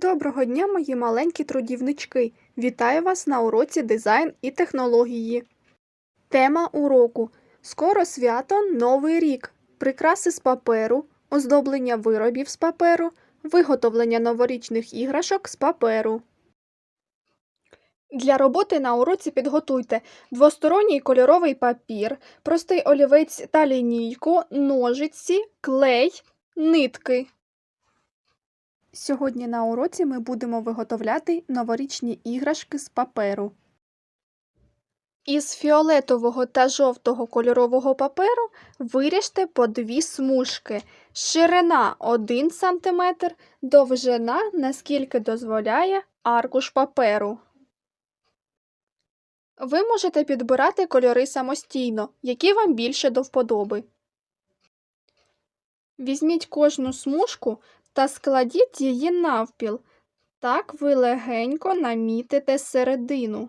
Доброго дня, мої маленькі трудівнички! Вітаю вас на уроці дизайн і технології. Тема уроку Скоро свято Новий рік. Прикраси з паперу, оздоблення виробів з паперу, виготовлення новорічних іграшок з паперу. Для роботи на уроці підготуйте двосторонній кольоровий папір, простий олівець та лінійку, ножиці, клей, нитки. Сьогодні на уроці ми будемо виготовляти новорічні іграшки з паперу. Із фіолетового та жовтого кольорового паперу виріжте по дві смужки. Ширина 1 см, довжина, наскільки дозволяє аркуш паперу. Ви можете підбирати кольори самостійно, які вам більше до вподоби. Візьміть кожну смужку та складіть її навпіл. Так ви легенько намітите середину.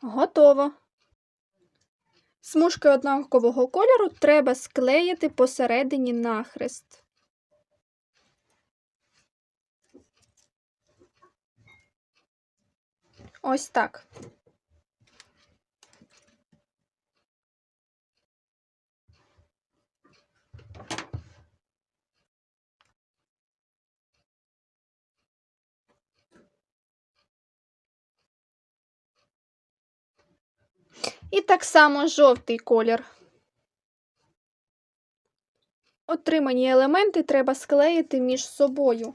Готово. Смужки однакового кольору треба склеїти посередині нахрест. Ось так. І так само жовтий колір. Отримані елементи треба склеїти між собою.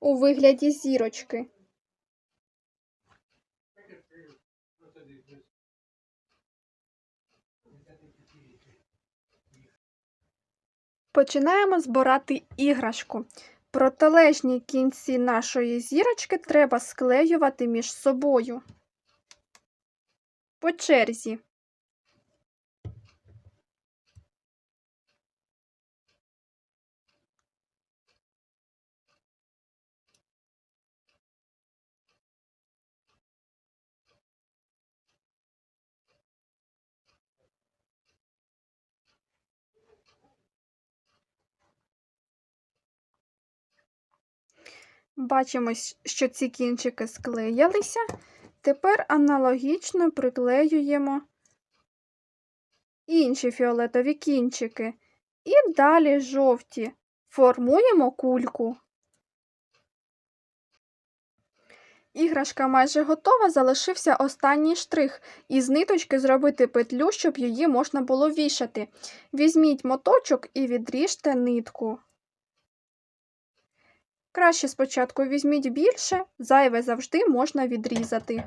У вигляді зірочки. Починаємо збирати іграшку. Протилежні кінці нашої зірочки треба склеювати між собою. По черзі. Бачимо, що ці кінчики склеїлися. Тепер аналогічно приклеюємо інші фіолетові кінчики. І далі жовті формуємо кульку. Іграшка майже готова, залишився останній штрих. Із ниточки зробити петлю, щоб її можна було вішати. Візьміть моточок і відріжте нитку. Краще спочатку візьміть більше, зайве завжди можна відрізати.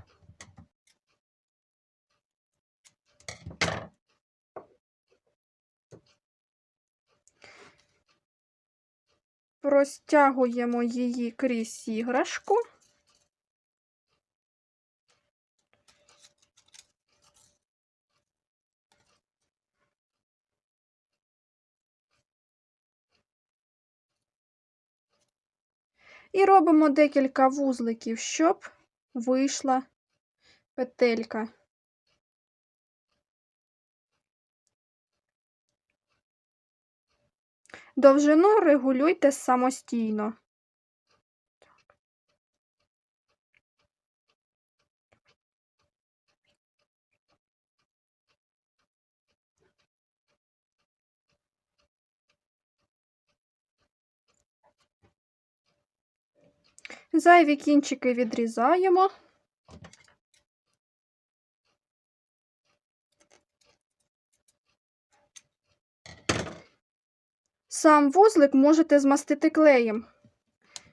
Простягуємо її крізь іграшку. І робимо декілька вузликів, щоб вийшла петелька. Довжину регулюйте самостійно. Зайві кінчики відрізаємо. Сам вузлик можете змастити клеєм,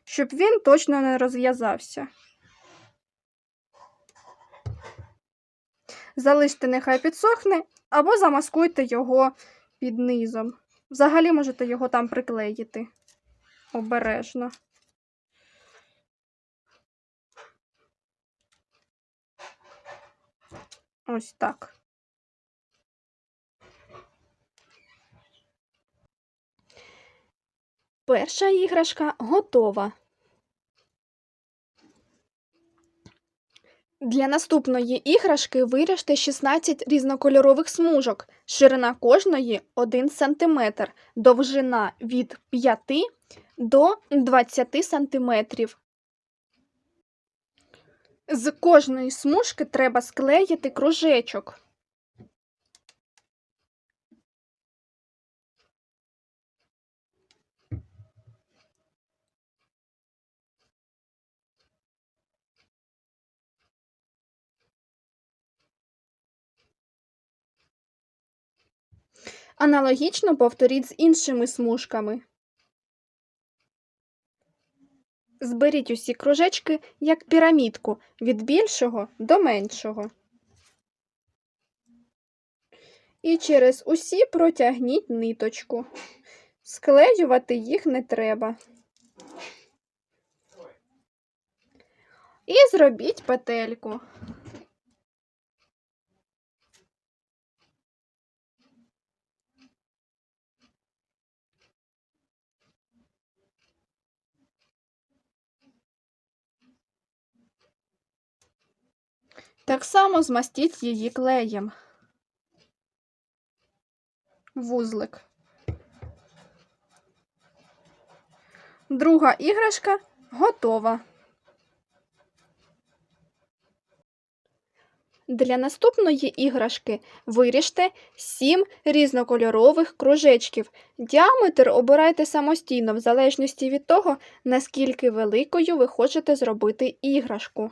щоб він точно не розв'язався. Залиште, нехай підсохне, або замаскуйте його під низом. Взагалі можете його там приклеїти. Обережно. Ось так. Перша іграшка готова. Для наступної іграшки виріжте 16 різнокольорових смужок. Ширина кожної 1 см, довжина від 5 до 20 см. З кожної смужки треба склеїти кружечок. Аналогічно повторіть з іншими смужками. Зберіть усі кружечки як пірамідку від більшого до меншого. І через усі протягніть ниточку. Склеювати їх не треба. І зробіть петельку. Так само змастіть її клеєм. Вузлик. Друга іграшка готова. Для наступної іграшки виріжте 7 різнокольорових кружечків. Діаметр обирайте самостійно, в залежності від того, наскільки великою ви хочете зробити іграшку.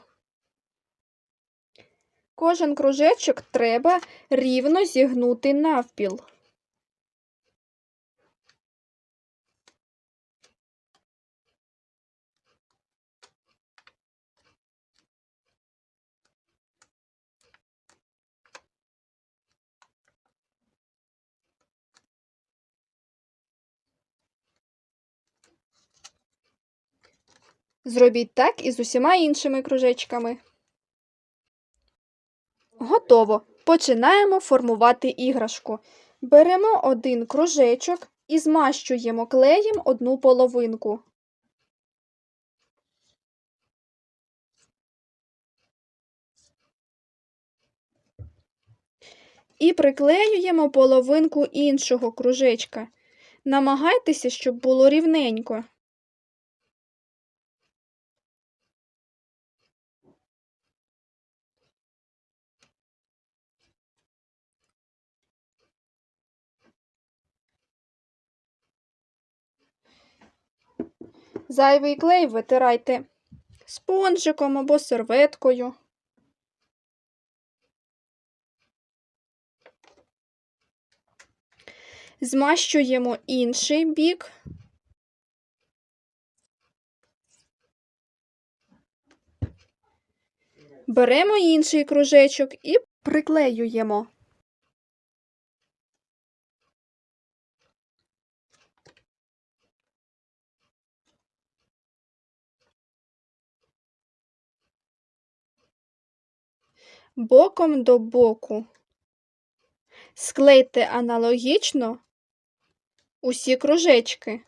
Кожен кружечок треба рівно зігнути навпіл. Зробіть так і з усіма іншими кружечками. Готово. Починаємо формувати іграшку. Беремо один кружечок і змащуємо клеєм одну половинку. І приклеюємо половинку іншого кружечка. Намагайтеся, щоб було рівненько. Зайвий клей витирайте спонжиком або серветкою. Змащуємо інший бік. Беремо інший кружечок і приклеюємо. Боком до боку. Склейте аналогічно усі кружечки.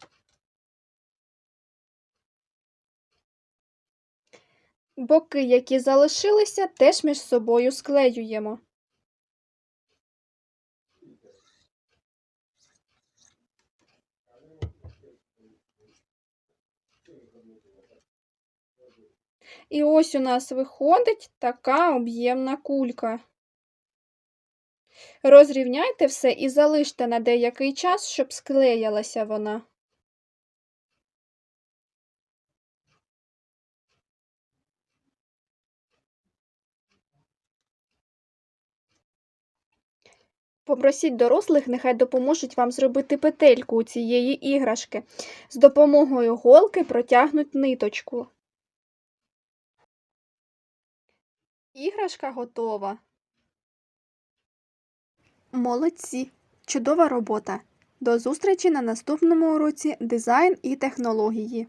Боки, які залишилися, теж між собою склеюємо. І ось у нас виходить така об'ємна кулька. Розрівняйте все і залиште на деякий час, щоб склеялася вона. Попросіть дорослих, нехай допоможуть вам зробити петельку у цієї іграшки. З допомогою голки протягнуть ниточку. Іграшка готова. Молодці! Чудова робота! До зустрічі на наступному уроці дизайн і технології.